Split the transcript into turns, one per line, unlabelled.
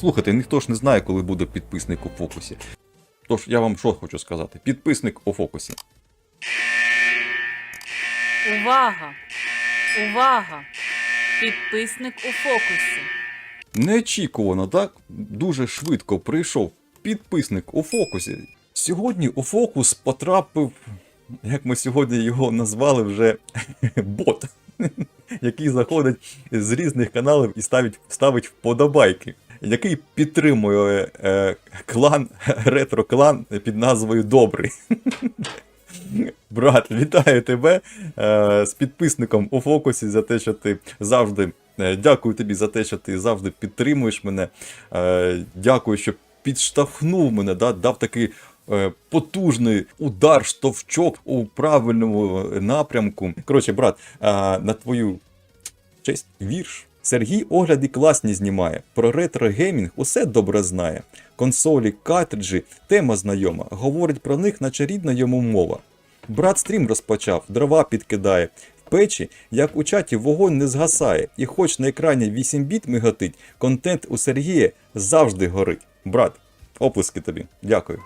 Слухайте, ніхто ж не знає, коли буде підписник у фокусі. Тож я вам що хочу сказати: підписник у фокусі.
Увага! Увага! Підписник у фокусі.
Неочікувано, так? Дуже швидко прийшов підписник у фокусі. Сьогодні у фокус потрапив, як ми сьогодні його назвали вже бот, який заходить з різних каналів і ставить, ставить вподобайки, який підтримує е, клан, ретро-клан під назвою Добрий. Брат, вітаю тебе е, з підписником у фокусі за те, що ти завжди. е, Дякую тобі за те, що ти завжди підтримуєш мене. Е, дякую, що підштовхнув мене, да, дав такий е, потужний удар, штовчок у правильному напрямку. Коротше, брат, е, на твою честь вірш. Сергій огляди класні знімає. Про ретро-геймінг усе добре знає. Консолі, картриджі, тема знайома. Говорить про них, наче рідна йому мова. Брат стрім розпочав, дрова підкидає. В печі, як у чаті, вогонь не згасає, і хоч на екрані 8 біт миготить, контент у Сергія завжди горить. Брат, оплески тобі. Дякую.